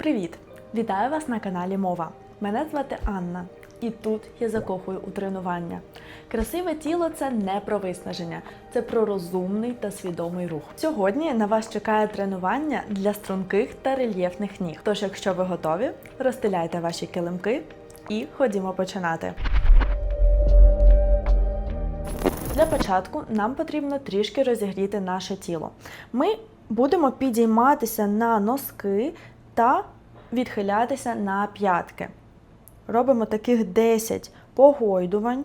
Привіт! Вітаю вас на каналі Мова. Мене звати Анна, і тут я закохую у тренування. Красиве тіло це не про виснаження, це про розумний та свідомий рух. Сьогодні на вас чекає тренування для струнких та рельєфних ніг. Тож, якщо ви готові, розстеляйте ваші килимки і ходімо починати. Для початку нам потрібно трішки розігріти наше тіло. Ми будемо підійматися на носки та відхилятися на п'ятки. Робимо таких 10 погойдувань.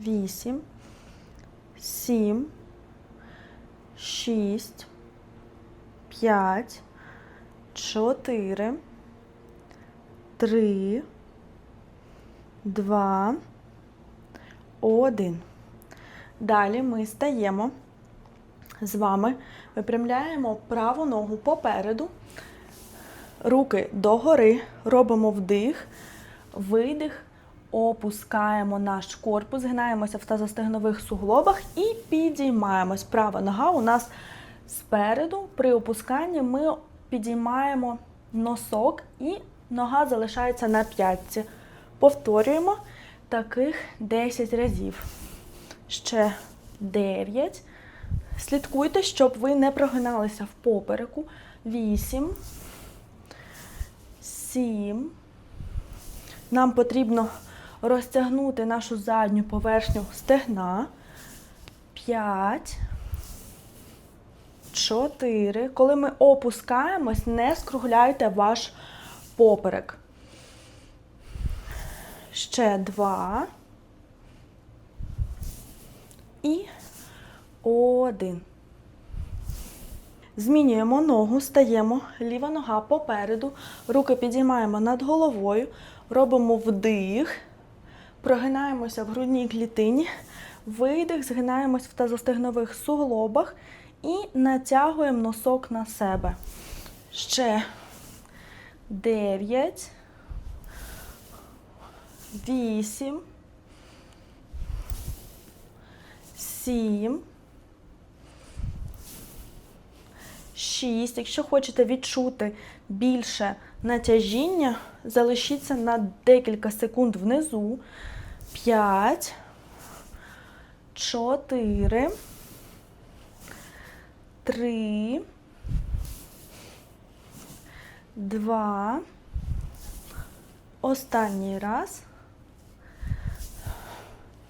8, 7, 6, 5, 4, 3, Два, один. Далі ми стаємо з вами, випрямляємо праву ногу попереду, руки догори, робимо вдих, видих, опускаємо наш корпус, згинаємося в тазостегнових суглобах і підіймаємось. Права нога у нас спереду. При опусканні ми підіймаємо носок і нога залишається на п'ятці. Повторюємо таких 10 разів. Ще 9. Слідкуйте, щоб ви не прогиналися в попереку. 8. 7. Нам потрібно розтягнути нашу задню поверхню стегна. 5. 4. Коли ми опускаємось, не скругляйте ваш поперек. Ще два. І один. Змінюємо ногу, стаємо, ліва нога попереду, руки підіймаємо над головою, робимо вдих, прогинаємося в грудній клітині, видих, згинаємось в тазостегнових суглобах і натягуємо носок на себе. Ще дев'ять вісім, сім, шість. Якщо хочете відчути більше натяжіння, залишіться на декілька секунд внизу. П'ять, чотири, три, два. Останній раз.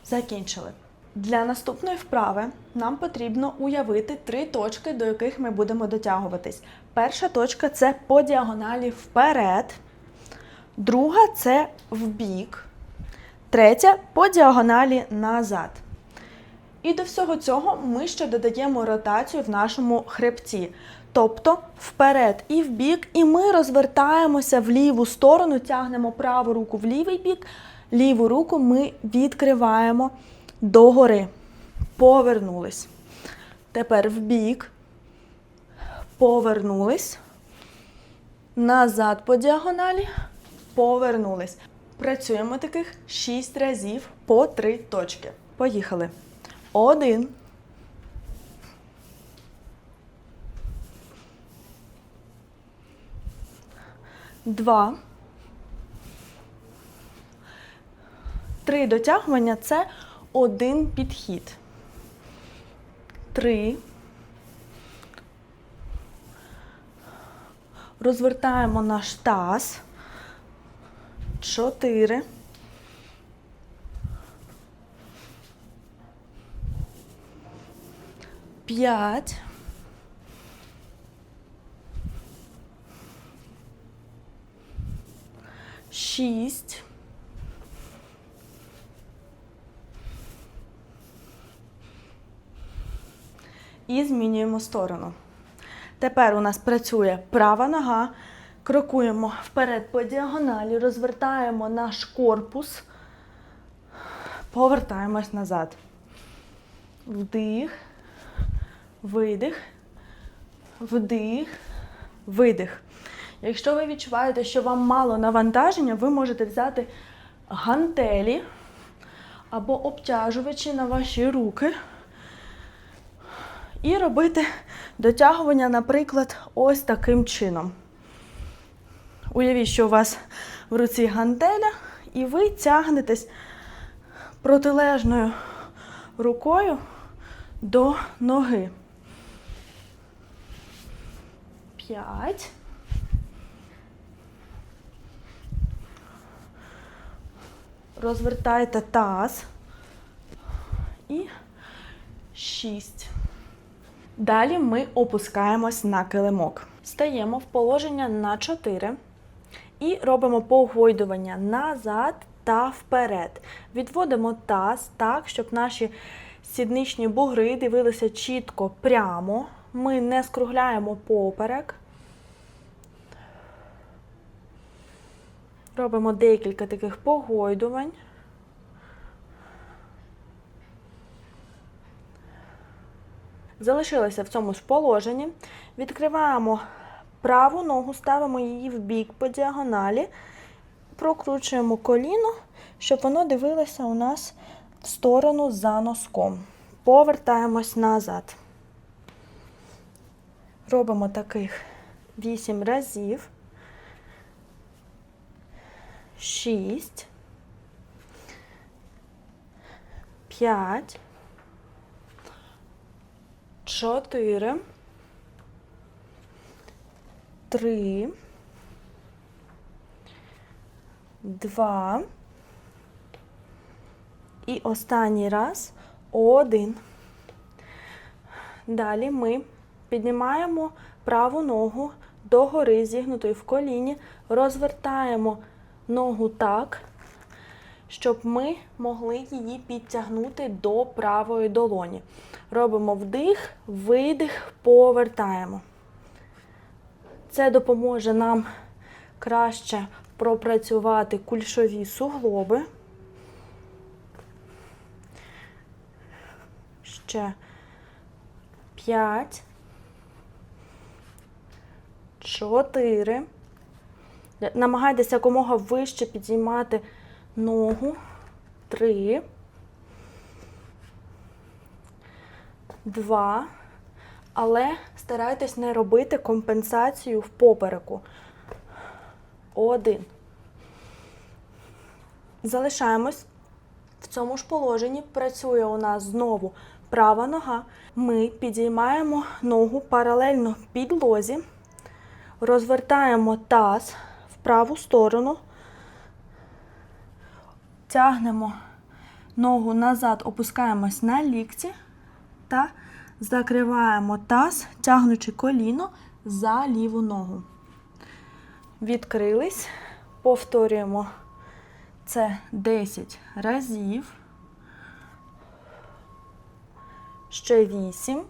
Закінчили. Для наступної вправи нам потрібно уявити три точки, до яких ми будемо дотягуватись. Перша точка це по діагоналі вперед, друга це вбік, третя по діагоналі назад. І до всього цього ми ще додаємо ротацію в нашому хребті. Тобто вперед і вбік, і ми розвертаємося в ліву сторону, тягнемо праву руку в лівий бік, ліву руку ми відкриваємо догори. Повернулись. Тепер вбік. Повернулись. Назад по діагоналі. Повернулись. Працюємо таких 6 разів по 3 точки. Поїхали. Один. Два. Три дотягування це один підхід. Три. Розвертаємо наш таз. Чотири. П'ять. Шість. І змінюємо сторону. Тепер у нас працює права нога. Крокуємо вперед по діагоналі, розвертаємо наш корпус, повертаємось назад. Вдих, видих, вдих, видих. Якщо ви відчуваєте, що вам мало навантаження, ви можете взяти гантелі або обтяжувачі на ваші руки І робити дотягування, наприклад, ось таким чином. Уявіть, що у вас в руці гантеля, і ви тягнетесь протилежною рукою до ноги. П'ять. Розвертайте таз. І шість. Далі ми опускаємось на килимок. Стаємо в положення на 4 і робимо погойдування назад та вперед. Відводимо таз так, щоб наші сідничні бугри дивилися чітко прямо. Ми не скругляємо поперек. Робимо декілька таких погойдувань. Залишилися в цьому ж положенні. Відкриваємо праву ногу, ставимо її в бік по діагоналі, прокручуємо коліно, щоб воно дивилося у нас в сторону за носком. Повертаємось назад. Робимо таких 8 разів. 6, 5, 4, 3, 2 і останній раз один. Далі ми піднімаємо праву ногу догори, зігнутою в коліні, розвертаємо ногу так, щоб ми могли її підтягнути до правої долоні. Робимо вдих, видих, повертаємо. Це допоможе нам краще пропрацювати кульшові суглоби. Ще 5, 4, Намагайтеся якомога вище підіймати ногу. Три. Два. Але старайтесь не робити компенсацію в попереку. Один. Залишаємось в цьому ж положенні. Працює у нас знову права нога. Ми підіймаємо ногу паралельно підлозі, розвертаємо таз в праву сторону, тягнемо ногу назад, опускаємось на лікті та закриваємо таз, тягнучи коліно за ліву ногу. Відкрились, повторюємо це 10 разів. Ще 8.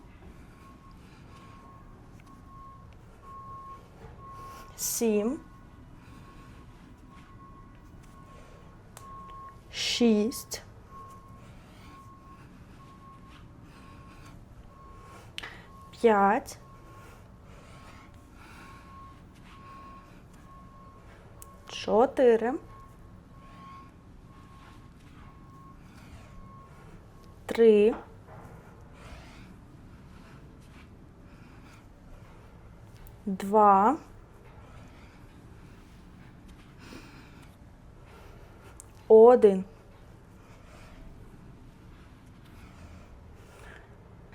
7. Шість. П'ять. Чотири. Три. Два. Один.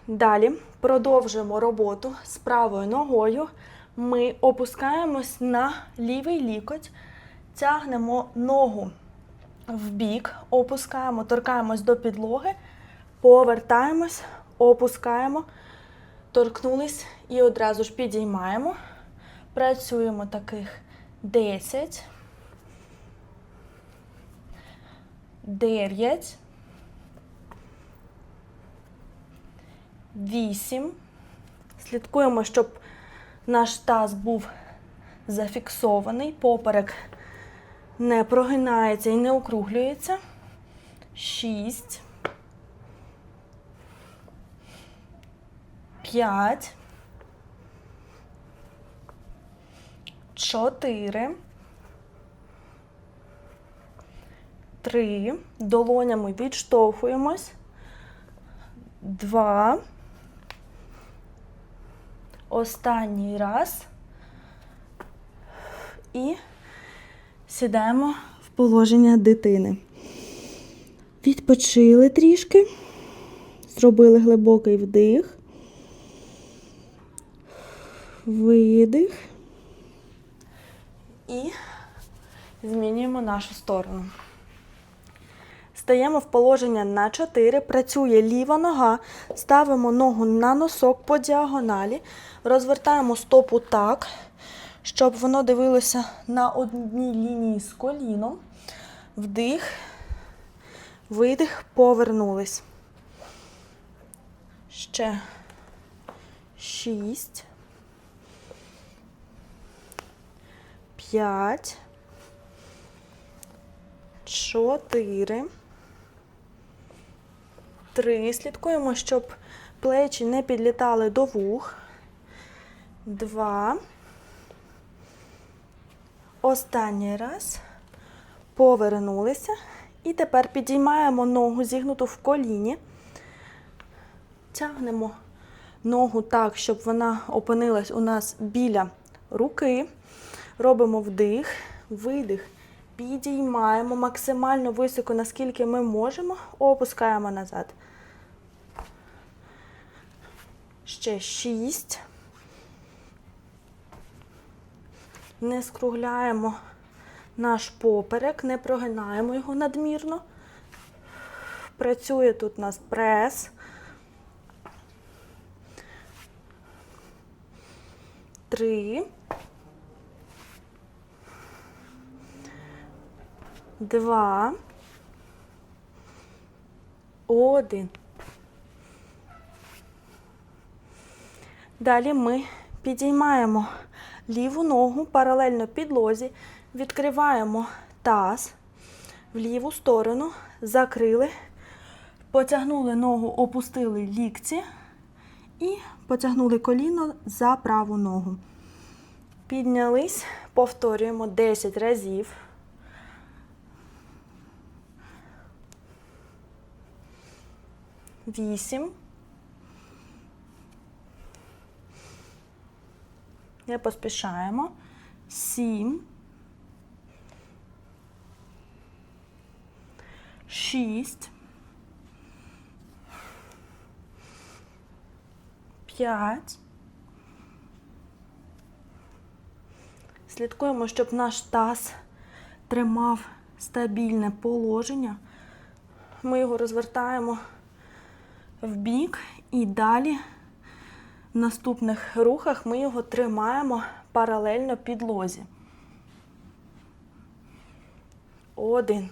Далі продовжуємо роботу з правою ногою. Ми опускаємось на лівий лікоть, тягнемо ногу в бік, опускаємо, торкаємось до підлоги, повертаємось, опускаємо, торкнулись і одразу ж підіймаємо. Працюємо таких 10. 9, 8. Слідкуємо, щоб наш таз був зафіксований, поперек не прогинається і не округлюється. 6, 5, 4, Три. Долонями відштовхуємось. Два. Останній раз. І сідаємо в положення дитини. Відпочили трішки. Зробили глибокий вдих. Видих. І змінюємо нашу сторону. Стаємо в положення на 4, працює ліва нога, ставимо ногу на носок по діагоналі, розвертаємо стопу так, щоб воно дивилося на одній лінії з коліном. Вдих, видих, повернулись. Ще 6, 5, 4, Три. Слідкуємо, щоб плечі не підлітали до вух. Два. Останній раз. Повернулися. І тепер підіймаємо ногу, зігнуту в коліні. Тягнемо ногу так, щоб вона опинилась у нас біля руки. Робимо вдих, видих. Підіймаємо максимально високо, наскільки ми можемо, опускаємо назад. Ще шість. Не скругляємо наш поперек, не прогинаємо його надмірно. Працює тут у нас прес. Три. Два. Один. Далі ми підіймаємо ліву ногу паралельно підлозі, відкриваємо таз в ліву сторону, закрили, потягнули ногу, опустили лікці і потягнули коліно за праву ногу. Піднялись, повторюємо 10 разів. Вісім. Не поспішаємо. Сім. Шість. П'ять. Слідкуємо, щоб наш таз тримав стабільне положення. Ми його розвертаємо в бік і далі в наступних рухах ми його тримаємо паралельно підлозі. Один.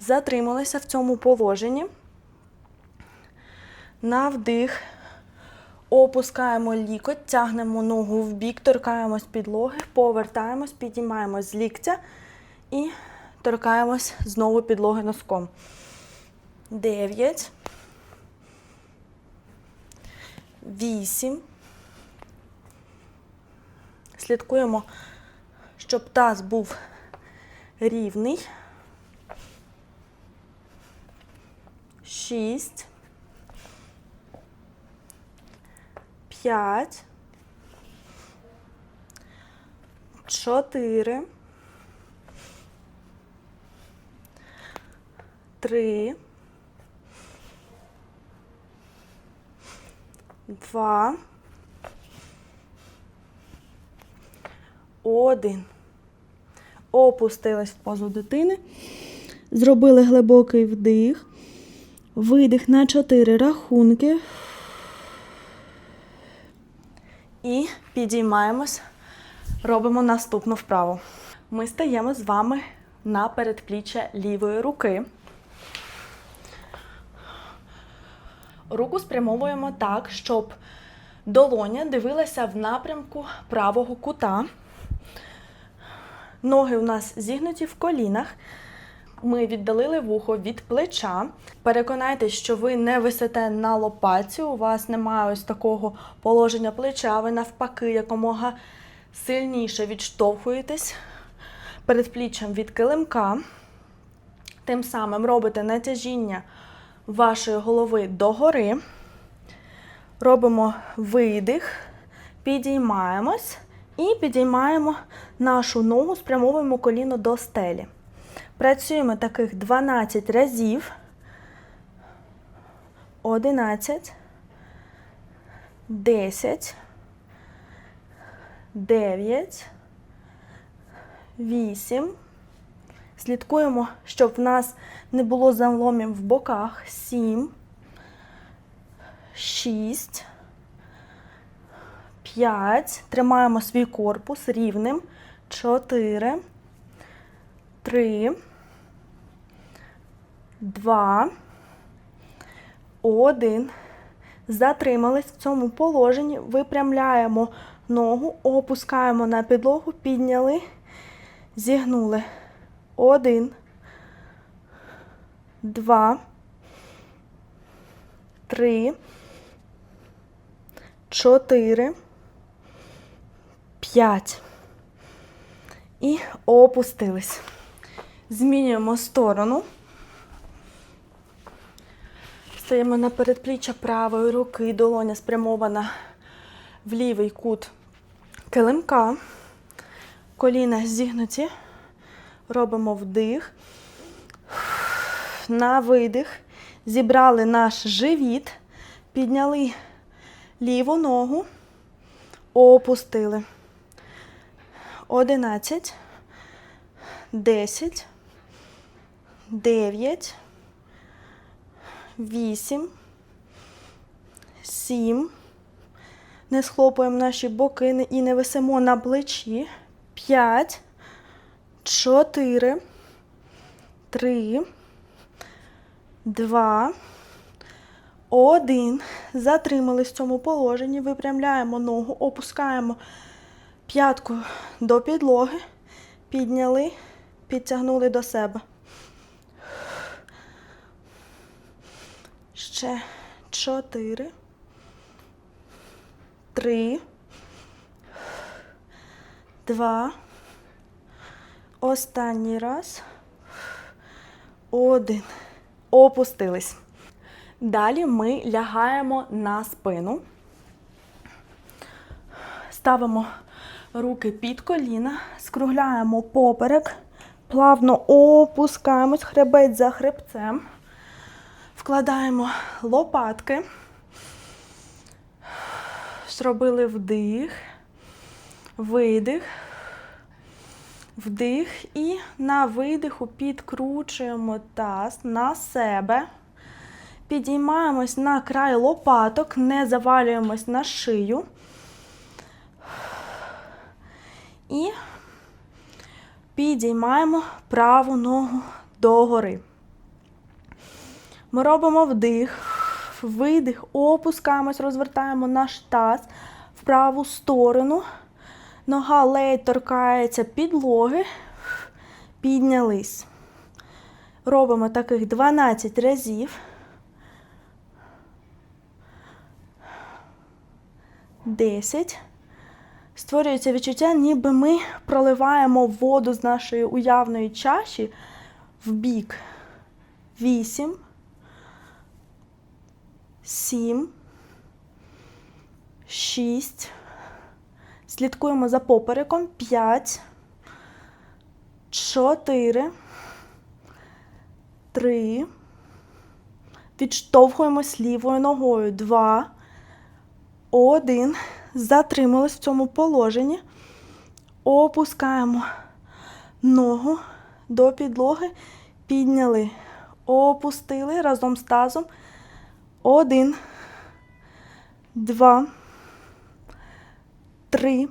Затрималися в цьому положенні. На вдих. Опускаємо лікоть, тягнемо ногу в бік, торкаємось підлоги, повертаємось, підіймаємось з ліктя і торкаємось знову підлоги носком. Дев'ять. Вісім. Слідкуємо, щоб таз був рівний. Шість. П'ять. Чотири. Три. Два. Один. Опустились в позу дитини. Зробили глибокий вдих. Видих на чотири рахунки. І підіймаємось. Робимо наступну вправу. Ми стаємо з вами на передпліччя лівої руки. Руку спрямовуємо так, щоб долоня дивилася в напрямку правого кута. Ноги у нас зігнуті в колінах. Ми віддалили вухо від плеча. Переконайтесь, що ви не висите на лопатці, у вас немає ось такого положення плеча, ви навпаки якомога сильніше відштовхуєтесь перед пліччям від килимка. Тим самим робите натяжіння вашої голови догори. Робимо видих, підіймаємось і підіймаємо нашу ногу, спрямовуємо коліно до стелі. Працюємо таких 12 разів. 11, 10, 9, 8. Слідкуємо, щоб в нас не було заломів в боках. 7, 6, 5. Тримаємо свій корпус рівним. 4, 3, 2, 1. Затримались в цьому положенні, випрямляємо ногу, опускаємо на підлогу, підняли, зігнули. Один, два, три, чотири, п'ять. І опустились. Змінюємо сторону. Стаємо на передпліччя правої руки, долоня спрямована в лівий кут килимка. Коліна зігнуті. Робимо вдих. На видих. Зібрали наш живіт, підняли ліву ногу, опустили. 11, 10, 9, 8, 7. Не схлопуємо наші боки і не висимо на плечі. 5, 4, 3, 2, 1. Затримались в цьому положенні. Випрямляємо ногу, опускаємо п'ятку до підлоги, підняли, підтягнули до себе. Ще 4, 3, 2, Останній раз. Один. Опустились. Далі ми лягаємо на спину. Ставимо руки під коліна, скругляємо поперек, плавно опускаємось, хребець за хребцем. Вкладаємо лопатки. Зробили вдих, видих. Вдих і на видиху підкручуємо таз на себе. Підіймаємось на край лопаток, не завалюємось на шию. І підіймаємо праву ногу догори. Ми робимо вдих, видих, опускаємось, розвертаємо наш таз в праву сторону. Нога ледь торкається підлоги, піднялись. Робимо таких 12 разів. 10. Створюється відчуття, ніби ми проливаємо воду з нашої уявної чаші в бік. 8. 7. 6. Слідкуємо за попереком. 5, 4, 3. Відштовхуємось лівою ногою. 2, 1. Затримались в цьому положенні. Опускаємо ногу до підлоги. Підняли. Опустили разом з тазом. 1, 2, три,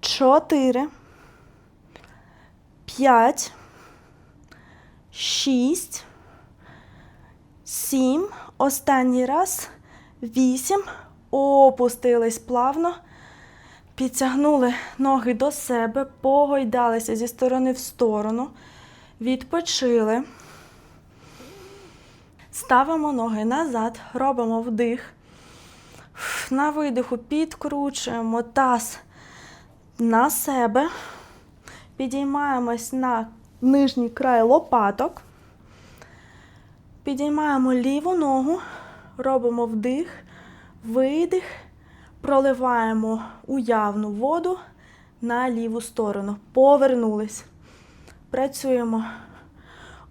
чотири, п'ять, шість, сім. Останній раз. Вісім. Опустились плавно. Підтягнули ноги до себе, погойдалися зі сторони в сторону. Відпочили. Ставимо ноги назад, робимо вдих. На видиху підкручуємо таз на себе. Підіймаємось на нижній край лопаток. Підіймаємо ліву ногу, Робимо вдих, видих, проливаємо уявну воду на ліву сторону. Повернулись. Працюємо.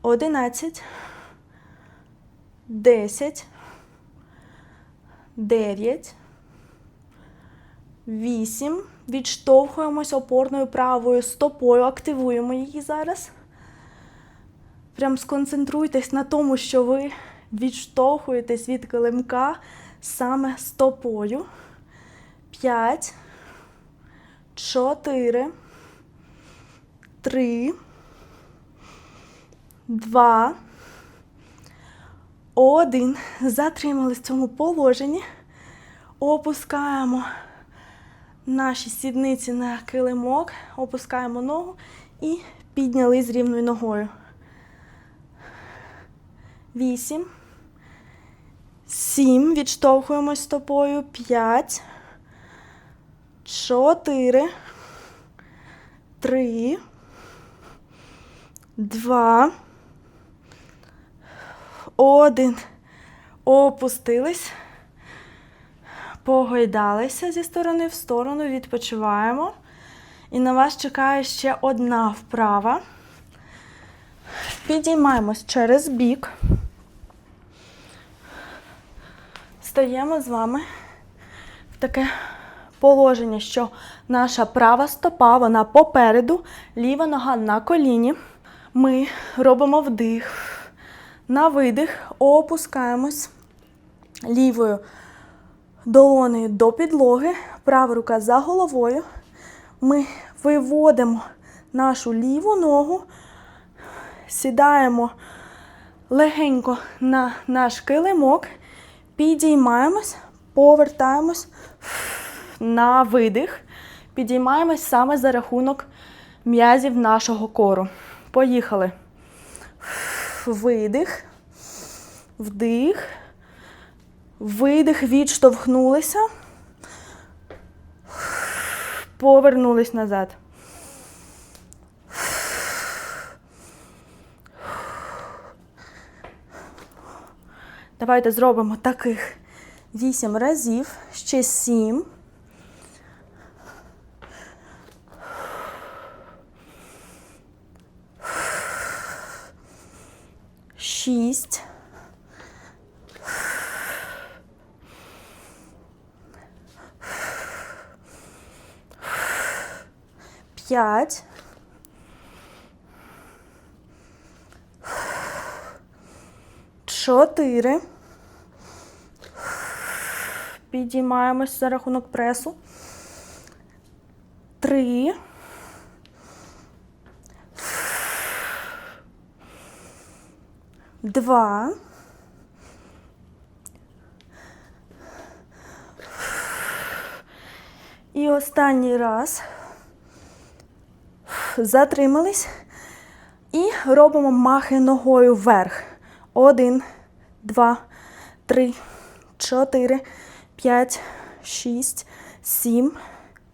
11, 10, 9, 8. Відштовхуємось опорною правою стопою, активуємо її зараз. Прям сконцентруйтесь на тому, що ви відштовхуєтесь від килимка саме стопою. 5, 4, 3, 2, 1. Затримались в цьому положенні. Опускаємо наші сідниці на килимок, опускаємо ногу і підняли з рівною ногою. Вісім. Сім. Відштовхуємось стопою. П'ять. Чотири. Три. Два. Один. Опустились. Погойдалися зі сторони в сторону, відпочиваємо. І на вас чекає ще одна вправа. Підіймаємось через бік. Стаємо з вами в таке положення, що наша права стопа, вона попереду, ліва нога на коліні. Ми робимо вдих. На видих опускаємось лівою долонею до підлоги, права рука за головою. Ми виводимо нашу ліву ногу, сідаємо легенько на наш килимок, підіймаємось, повертаємось на видих. Підіймаємось саме за рахунок м'язів нашого кору. Поїхали. Видих, вдих. Видих, відштовхнулися. Повернулись назад. Давайте зробимо таких вісім разів, ще сім. Шість. П'ять. Чотири. Підіймаємось за рахунок пресу. Три. Два. І останній раз. Затримались. І робимо махи ногою вверх. Один, два, три, чотири, п'ять, шість, сім,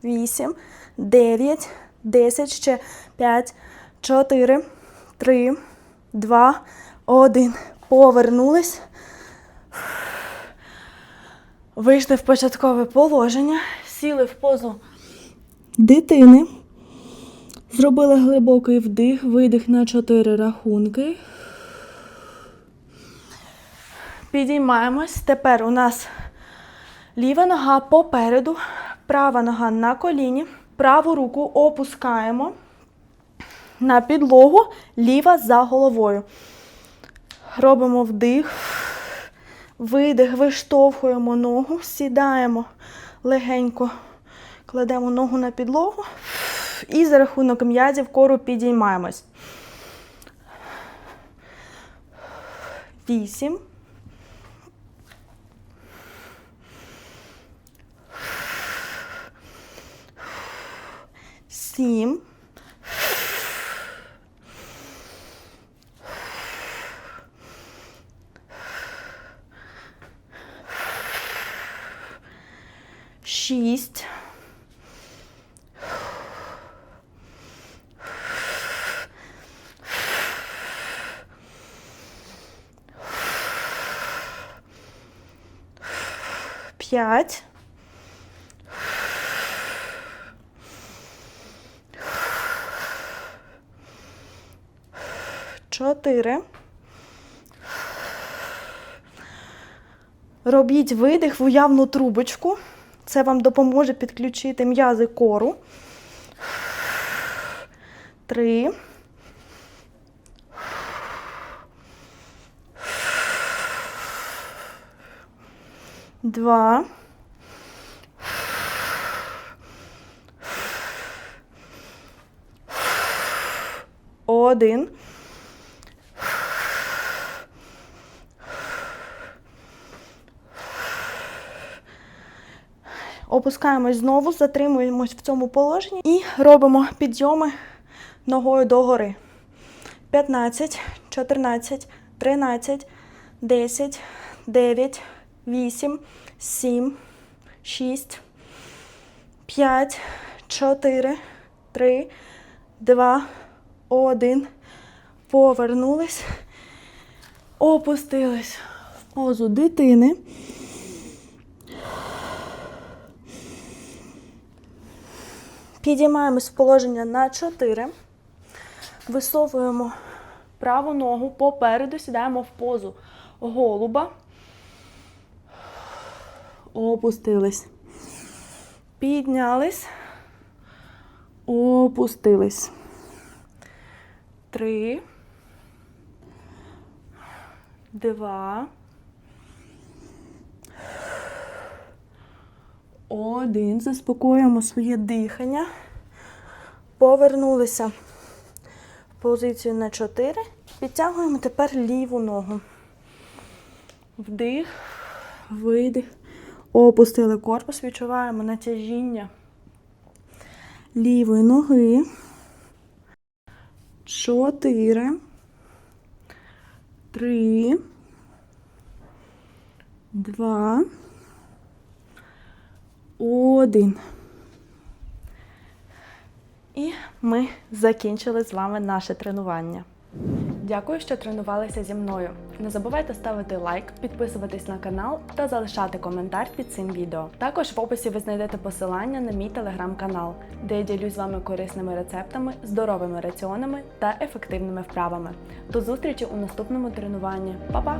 вісім, дев'ять, десять, ще п'ять, чотири, три, два, один. Повернулись. Вийшли в початкове положення, сіли в позу дитини. Зробили глибокий вдих, видих на 4 рахунки. Підіймаємось. Тепер у нас ліва нога попереду, права нога на коліні. Праву руку опускаємо на підлогу, ліва за головою. Робимо вдих, видих, виштовхуємо ногу, сідаємо легенько, кладемо ногу на підлогу. І за рахунок м'язів кору підіймаємось. Вісім. Сім. Шість. П'ять. Чотири. Робіть видих в уявну трубочку. Це вам допоможе підключити м'язи кору. Три. Два. Один. Опускаємось знову, затримуємось в цьому положенні і робимо підйоми ногою догори. 15, 14, 13, 10, 9, 8, 7, 6, 5, 4, 3, 2, 1. Повернулись. Опустились в позу дитини. Підіймаємось в положення на 4. Висовуємо праву ногу попереду, сідаємо в позу голуба. Опустились. Піднялись. Опустились. Три. Два. Один. Заспокоюємо своє дихання. Повернулися в позицію на 4. Підтягуємо тепер ліву ногу. Вдих, видих. Опустили корпус, відчуваємо натяжіння лівої ноги. Чотири. Три. Два. Один. І ми закінчили з вами наше тренування. Дякую, що тренувалися зі мною. Не забувайте ставити лайк, підписуватись на канал та залишати коментар під цим відео. Також в описі ви знайдете посилання на мій телеграм-канал, де я ділюсь з вами корисними рецептами, здоровими раціонами та ефективними вправами. До зустрічі у наступному тренуванні. Па-па!